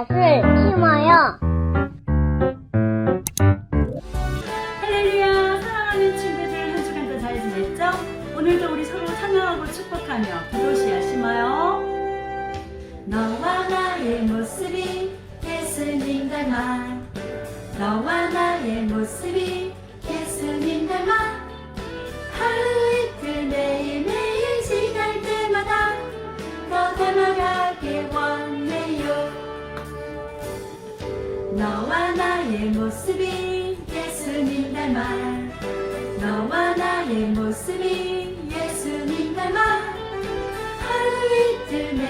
씨앗을 심어요. 할렐루야 사랑하는 친구들 한 주간도 잘 지냈죠? 오늘도 우리 서로 찬양하고 축복하며 기도시야 심어요 너와 나의 모습이 예수님 닮아 너와 나의 모습이 예수님 닮아 하루 나의 모습이 예수님 닮아 너와 나의 모습이 예수님 닮아 하루 이틀 매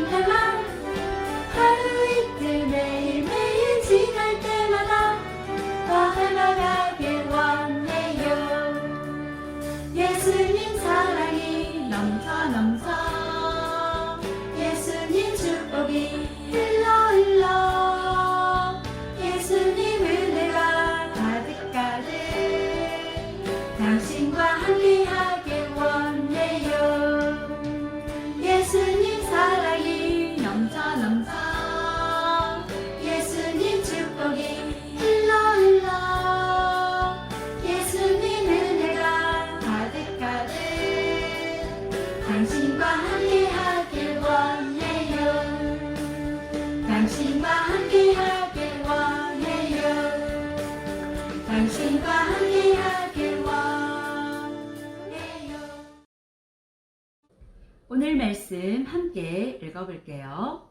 오늘 말씀 함께 읽어볼게요.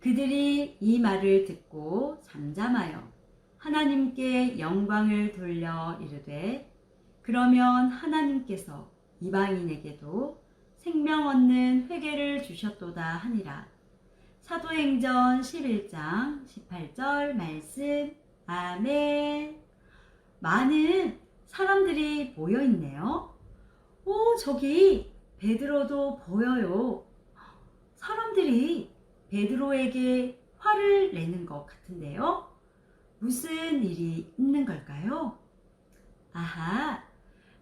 그들이 이 말을 듣고 잠잠하여 하나님께 영광을 돌려 이르되 그러면 하나님께서 이방인에게도 생명 얻는 회개를 주셨도다 하니라. 사도행전 11장 18절 말씀 아멘. 많은 사람들이 모여 있네요. 오, 저기 베드로도 보여요. 사람들이 베드로에게 화를 내는 것 같은데요. 무슨 일이 있는 걸까요? 아하,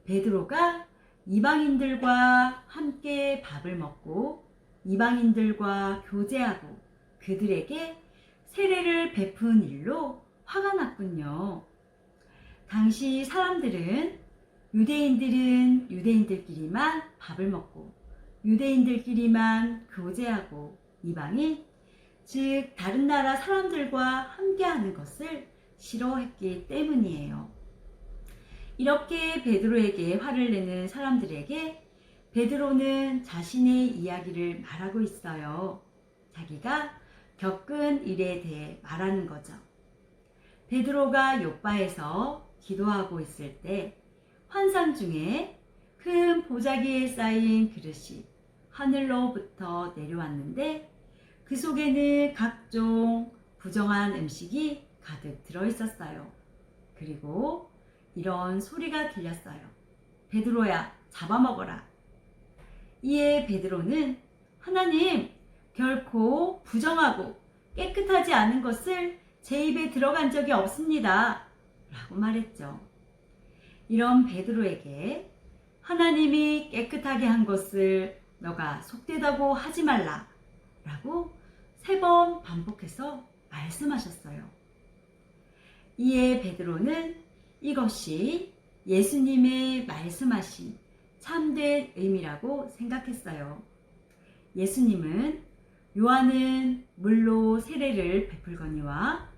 베드로가 이방인들과 함께 밥을 먹고 이방인들과 교제하고 그들에게 세례를 베푼 일로 화가 났군요. 당시 사람들은 유대인들은 유대인들끼리만 밥을 먹고 유대인들끼리만 교제하고 이방인 즉 다른 나라 사람들과 함께하는 것을 싫어했기 때문이에요. 이렇게 베드로에게 화를 내는 사람들에게 베드로는 자신의 이야기를 말하고 있어요. 자기가 겪은 일에 대해 말하는 거죠. 베드로가 요바에서 기도하고 있을 때 환상 중에 큰 보자기에 쌓인 그릇이 하늘로부터 내려왔는데 그 속에는 각종 부정한 음식이 가득 들어 있었어요. 그리고 이런 소리가 들렸어요. 베드로야, 잡아먹어라. 이에 베드로는 하나님, 결코 부정하고 깨끗하지 않은 것을 제 입에 들어간 적이 없습니다. 라고 말했죠. 이런 베드로에게 하나님이 깨끗하게 한 것을 너가 속되다고 하지 말라. 라고 세 번 반복해서 말씀하셨어요. 이에 베드로는 이것이 예수님의 말씀하신 참된 의미라고 생각했어요. 예수님은 요한은 물로 세례를 베풀거니와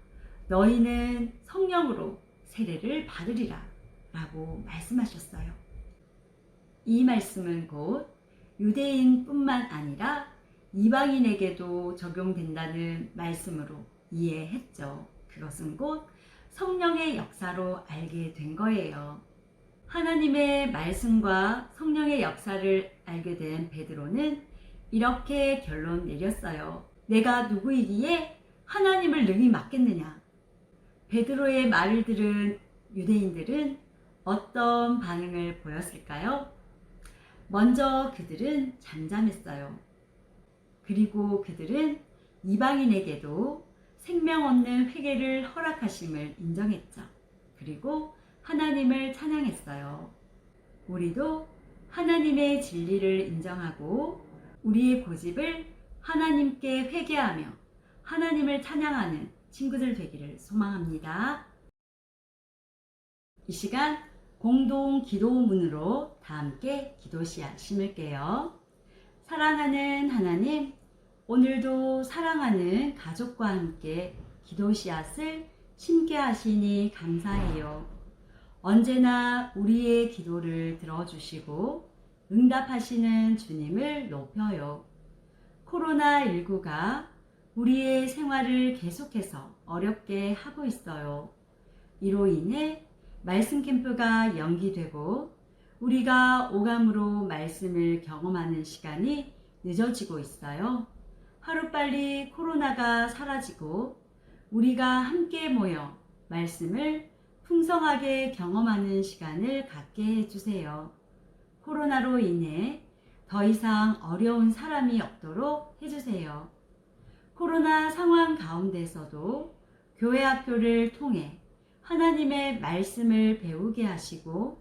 너희는 성령으로 세례를 받으리라 라고 말씀하셨어요. 이 말씀은 곧 유대인뿐만 아니라 이방인에게도 적용된다는 말씀으로 이해했죠. 그것은 곧 성령의 역사로 알게 된 거예요. 하나님의 말씀과 성령의 역사를 알게 된 베드로는 이렇게 결론 내렸어요. 내가 누구이기에 하나님을 능히 맡겠느냐? 베드로의 말을 들은 유대인들은 어떤 반응을 보였을까요? 먼저 그들은 잠잠했어요. 그리고 그들은 이방인에게도 생명 없는 회개를 허락하심을 인정했죠. 그리고 하나님을 찬양했어요. 우리도 하나님의 진리를 인정하고 우리의 고집을 하나님께 회개하며 하나님을 찬양하는 친구들 되기를 소망합니다. 이 시간 공동 기도문으로 다 함께 기도 씨앗 심을게요. 사랑하는 하나님, 오늘도 사랑하는 가족과 함께 기도 씨앗을 심게 하시니 감사해요. 언제나 우리의 기도를 들어주시고 응답하시는 주님을 높여요. 코로나19가 우리의 생활을 계속해서 어렵게 하고 있어요. 이로 인해 말씀 캠프가 연기되고 우리가 오감으로 말씀을 경험하는 시간이 늦어지고 있어요. 하루빨리 코로나가 사라지고 우리가 함께 모여 말씀을 풍성하게 경험하는 시간을 갖게 해주세요. 코로나로 인해 더 이상 어려운 사람이 없도록 해주세요. 코로나 상황 가운데서도 교회 학교를 통해 하나님의 말씀을 배우게 하시고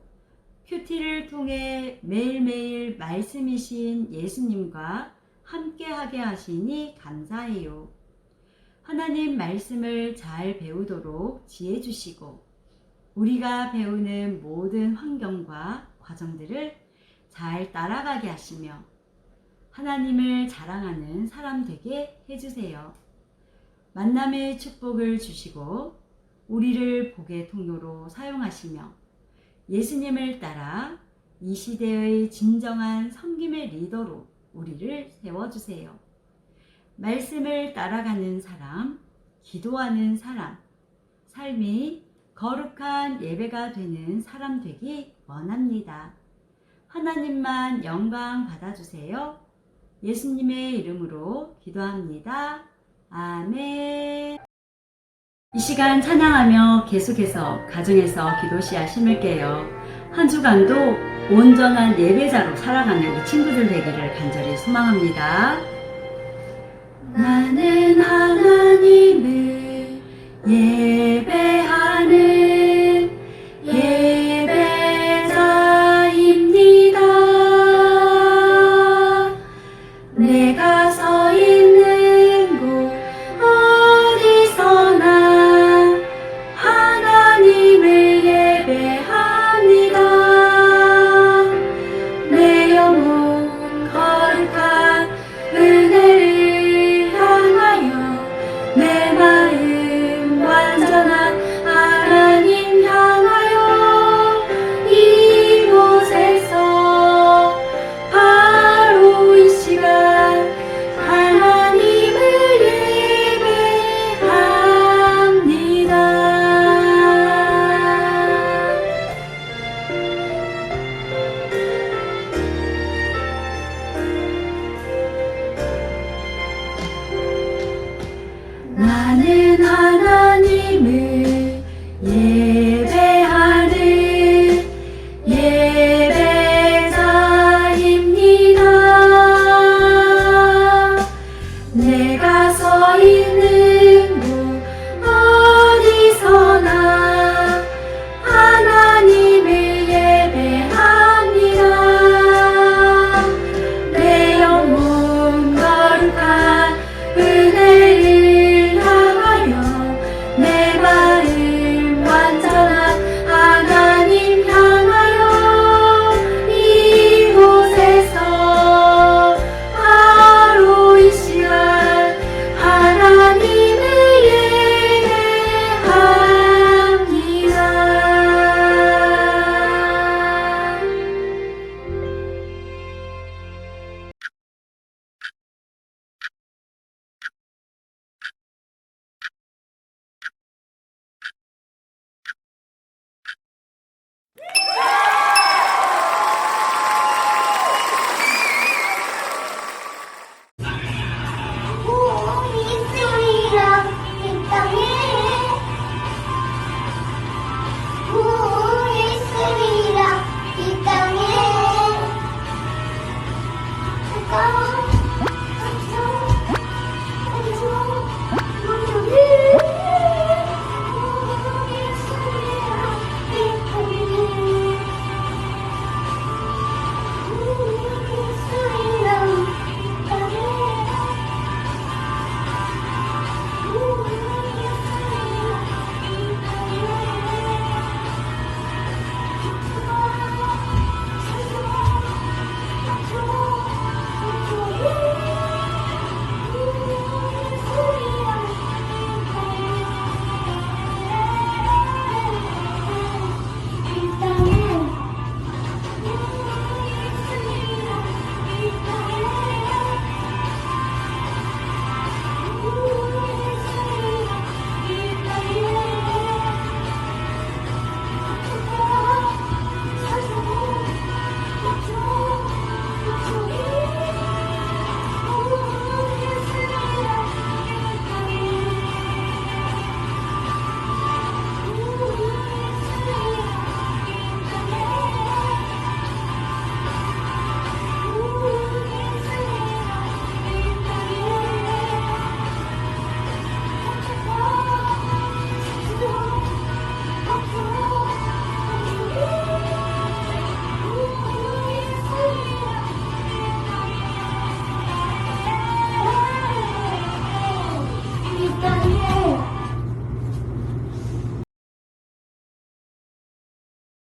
큐티를 통해 매일매일 말씀이신 예수님과 함께하게 하시니 감사해요. 하나님 말씀을 잘 배우도록 지혜 주시고 우리가 배우는 모든 환경과 과정들을 잘 따라가게 하시며 하나님을 자랑하는 사람 되게 해주세요. 만남의 축복을 주시고 우리를 복의 통로로 사용하시며 예수님을 따라 이 시대의 진정한 섬김의 리더로 우리를 세워주세요. 말씀을 따라가는 사람, 기도하는 사람, 삶이 거룩한 예배가 되는 사람 되기 원합니다. 하나님만 영광 받아주세요. 예수님의 이름으로 기도합니다. 아멘. 이 시간 찬양하며 계속해서 가정에서 기도 씨앗 심을게요. 한 주간도 온전한 예배자로 살아가는 우리 친구들 되기를 간절히 소망합니다. 나는 하나님을 예배 나는